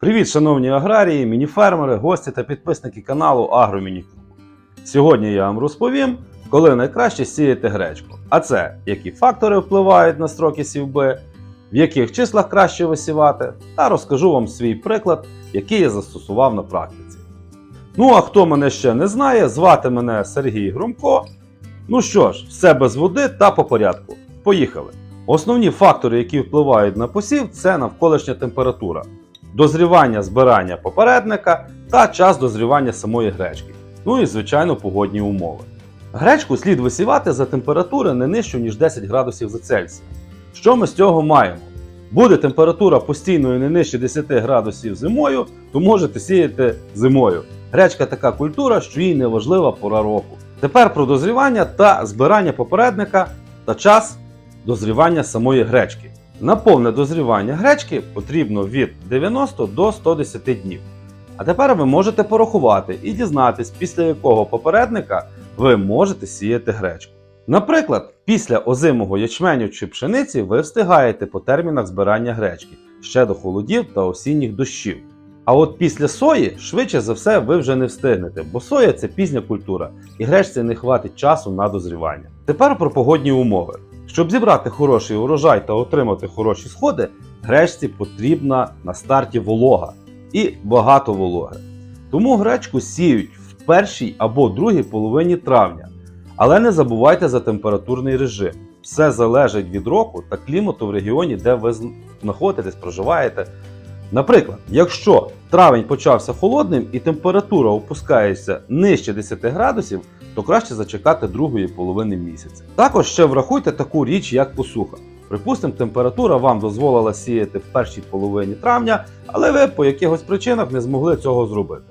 Привіт, шановні аграрії, мініфермери, гості та підписники каналу Агромініклуб. Сьогодні я вам розповім, коли найкраще сіяти гречку. А це які фактори впливають на строки сівби, в яких числах краще висівати, та розкажу вам свій приклад, який я застосував на практиці. Ну а хто мене ще не знає, звати мене Сергій Громко. Ну що ж, все без води та по порядку. Поїхали. Основні фактори, які впливають на посів, це навколишня температура, дозрівання збирання попередника та час дозрівання самої гречки. Ну і, звичайно, погодні умови. Гречку слід висівати за температури не нижче, ніж 10 градусів за Цельсія. Що ми з цього маємо? Буде температура постійною не нижче 10 градусів зимою, то можете сіяти зимою. Гречка така культура, що їй не важлива пора року. Тепер про дозрівання та збирання попередника та час дозрівання самої гречки. На повне дозрівання гречки потрібно від 90 до 110 днів. А тепер ви можете порахувати і дізнатись, після якого попередника ви можете сіяти гречку. Наприклад, після озимого ячменю чи пшениці ви встигаєте по термінах збирання гречки ще до холодів та осінніх дощів. А от після сої, швидше за все, ви вже не встигнете, бо соя це пізня культура, і гречці не хватить часу на дозрівання. Тепер про погодні умови. Щоб зібрати хороший урожай та отримати хороші сходи, гречці потрібна на старті волога і багато вологи. Тому гречку сіють в першій або другій половині травня. Але не забувайте за температурний режим. Все залежить від року та клімату в регіоні, де ви знаходитесь, проживаєте. Наприклад, якщо травень почався холодним і температура опускається нижче 10 градусів, то краще зачекати другої половини місяця. Також ще врахуйте таку річ, як посуха. Припустимо, температура вам дозволила сіяти в першій половині травня, але ви по якихось причинах не змогли цього зробити.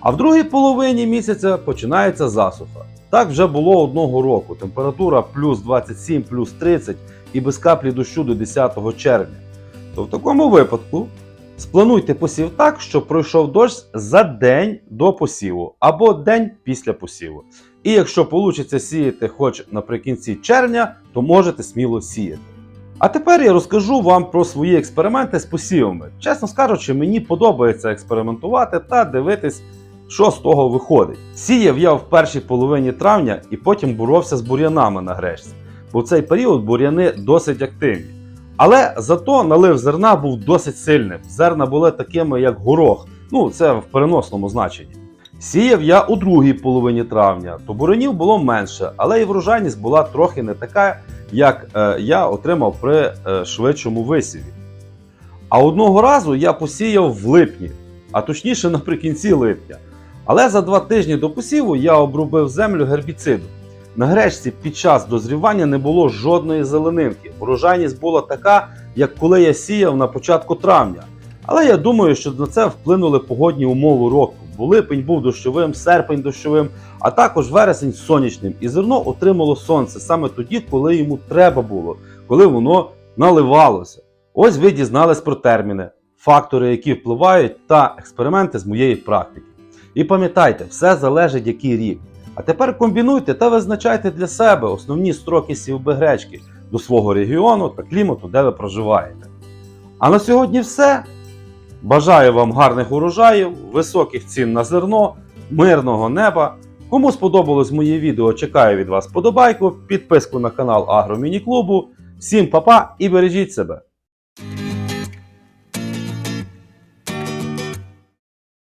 А в другій половині місяця починається засуха. Так вже було одного року. Температура плюс 27, плюс 30 і без каплі дощу до 10 червня. То в такому випадку сплануйте посів так, щоб пройшов дощ за день до посіву або день після посіву. І якщо вийде сіяти хоч наприкінці червня, то можете сміло сіяти. А тепер я розкажу вам про свої експерименти з посівами. Чесно скажучи, мені подобається експериментувати та дивитись, що з того виходить. Сіяв я в першій половині травня і потім боровся з бур'янами на гречці, бо в цей період бур'яни досить активні. Але зато налив зерна був досить сильним. Зерна були такими, як горох. Ну, це в переносному значенні. Сіяв я у другій половині травня, то було менше, але і врожайність була трохи не така, як е, я отримав при е, швидшому висіві. А одного разу я посіяв в липні, а точніше наприкінці липня. Але за два тижні до посіву я обробив землю гербіцидом. На гречці під час дозрівання не було жодної зеленинки. Урожайність була така, як коли я сіяв на початку травня. Але я думаю, що на це вплинули погодні умови року. Бо липень був дощовим, серпень дощовим, а також вересень сонячним. І зерно отримало сонце саме тоді, коли йому треба було, коли воно наливалося. Ось ви дізнались про терміни, фактори, які впливають, та експерименти з моєї практики. І пам'ятайте, все залежить який рік. А тепер комбінуйте та визначайте для себе основні строки сівби гречки до свого регіону та клімату, де ви проживаєте. А на сьогодні все. Бажаю вам гарних урожаїв, високих цін на зерно, мирного неба. Кому сподобалось моє відео, чекаю від вас подобайку, підписку на канал Агромініклубу. Всім па-па і бережіть себе!